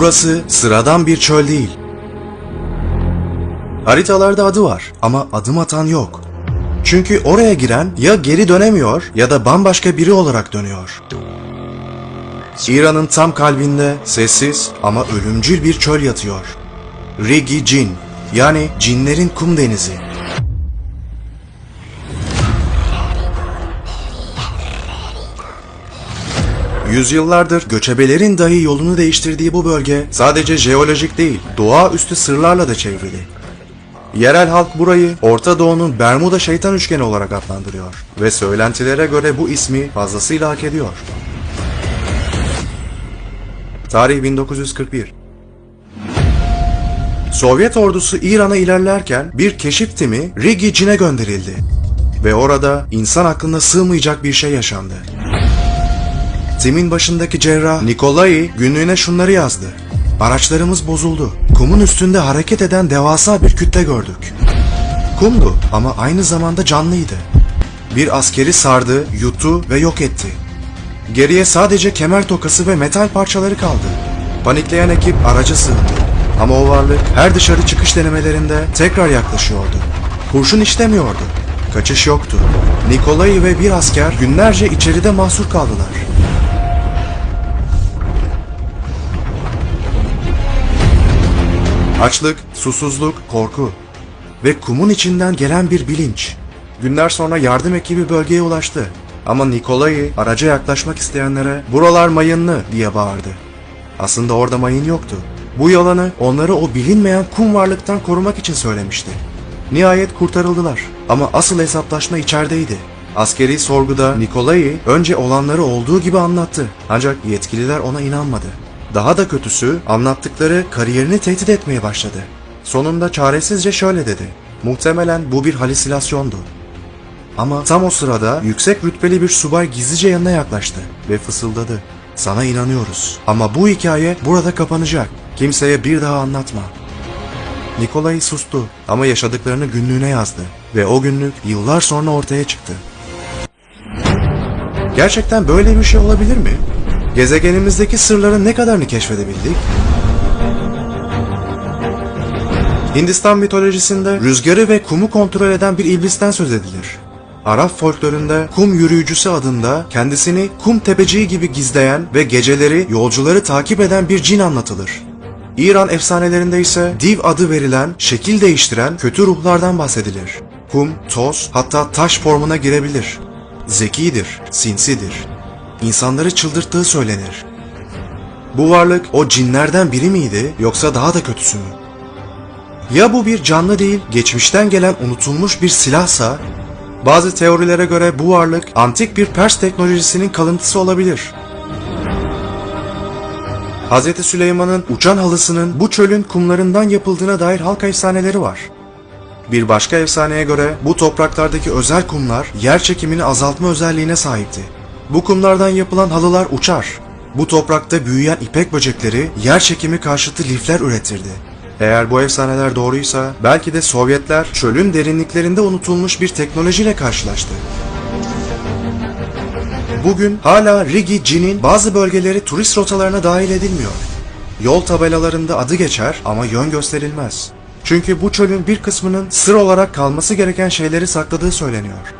Burası sıradan bir çöl değil. Haritalarda adı var ama adım atan yok. Çünkü oraya giren ya geri dönemiyor ya da bambaşka biri olarak dönüyor. İran'ın tam kalbinde sessiz ama ölümcül bir çöl yatıyor. Rigi Cin yani cinlerin kum denizi. Yüzyıllardır göçebelerin dahi yolunu değiştirdiği bu bölge sadece jeolojik değil, doğaüstü sırlarla da çevrili. Yerel halk burayı Orta Doğu'nun Bermuda şeytan üçgeni olarak adlandırıyor ve söylentilere göre bu ismi fazlasıyla hak ediyor. Tarih 1941. Sovyet ordusu İran'a ilerlerken bir keşif timi Rigi Cin'e gönderildi. Ve orada insan aklına sığmayacak bir şey yaşandı. Timin başındaki cerrah Nikolai günlüğüne şunları yazdı. Araçlarımız bozuldu. Kumun üstünde hareket eden devasa bir kütle gördük. Kumdu ama aynı zamanda canlıydı. Bir askeri sardı, yuttu ve yok etti. Geriye sadece kemer tokası ve metal parçaları kaldı. Panikleyen ekip araca sığındı. Ama o varlık her dışarı çıkış denemelerinde tekrar yaklaşıyordu. Kurşun işlemiyordu. Kaçış yoktu. Nikolai ve bir asker günlerce içeride mahsur kaldılar. Açlık, susuzluk, korku ve kumun içinden gelen bir bilinç. Günler sonra yardım ekibi bölgeye ulaştı. Ama Nikolai araca yaklaşmak isteyenlere buralar mayınlı diye bağırdı. Aslında orada mayın yoktu. Bu yalanı onları o bilinmeyen kum varlıktan korumak için söylemişti. Nihayet kurtarıldılar. Ama asıl hesaplaşma içerideydi. Askeri sorguda Nikolai önce olanları olduğu gibi anlattı. Ancak yetkililer ona inanmadı. Daha da kötüsü anlattıkları kariyerini tehdit etmeye başladı. Sonunda çaresizce şöyle dedi. Muhtemelen bu bir halüsinasyondu. Ama tam o sırada yüksek rütbeli bir subay gizlice yanına yaklaştı ve fısıldadı. Sana inanıyoruz. Ama bu hikaye burada kapanacak. Kimseye bir daha anlatma. Nikolay sustu ama yaşadıklarını günlüğüne yazdı ve o günlük yıllar sonra ortaya çıktı. Gerçekten böyle bir şey olabilir mi? Gezegenimizdeki sırların ne kadarını keşfedebildik? Hindistan mitolojisinde rüzgarı ve kumu kontrol eden bir iblisten söz edilir. Arap folklorunda kum yürüyücüsü adında kendisini kum tepeciği gibi gizleyen ve geceleri yolcuları takip eden bir cin anlatılır. İran efsanelerinde ise div adı verilen, şekil değiştiren kötü ruhlardan bahsedilir. Kum, toz, hatta taş formuna girebilir. Zekidir, sinsidir. İnsanları çıldırttığı söylenir. Bu varlık o cinlerden biri miydi yoksa daha da kötüsü mü? Ya bu bir canlı değil, geçmişten gelen unutulmuş bir silahsa, bazı teorilere göre bu varlık antik bir Pers teknolojisinin kalıntısı olabilir. Hz. Süleyman'ın uçan halısının bu çölün kumlarından yapıldığına dair halk efsaneleri var. Bir başka efsaneye göre bu topraklardaki özel kumlar yer çekimini azaltma özelliğine sahipti. Bu kumlardan yapılan halılar uçar. Bu toprakta büyüyen ipek böcekleri yer çekimi karşıtı lifler üretirdi. Eğer bu efsaneler doğruysa belki de Sovyetler çölün derinliklerinde unutulmuş bir teknolojiyle karşılaştı. Bugün hala Rigi Cin'in bazı bölgeleri turist rotalarına dahil edilmiyor. Yol tabelalarında adı geçer ama yön gösterilmez. Çünkü bu çölün bir kısmının sır olarak kalması gereken şeyleri sakladığı söyleniyor.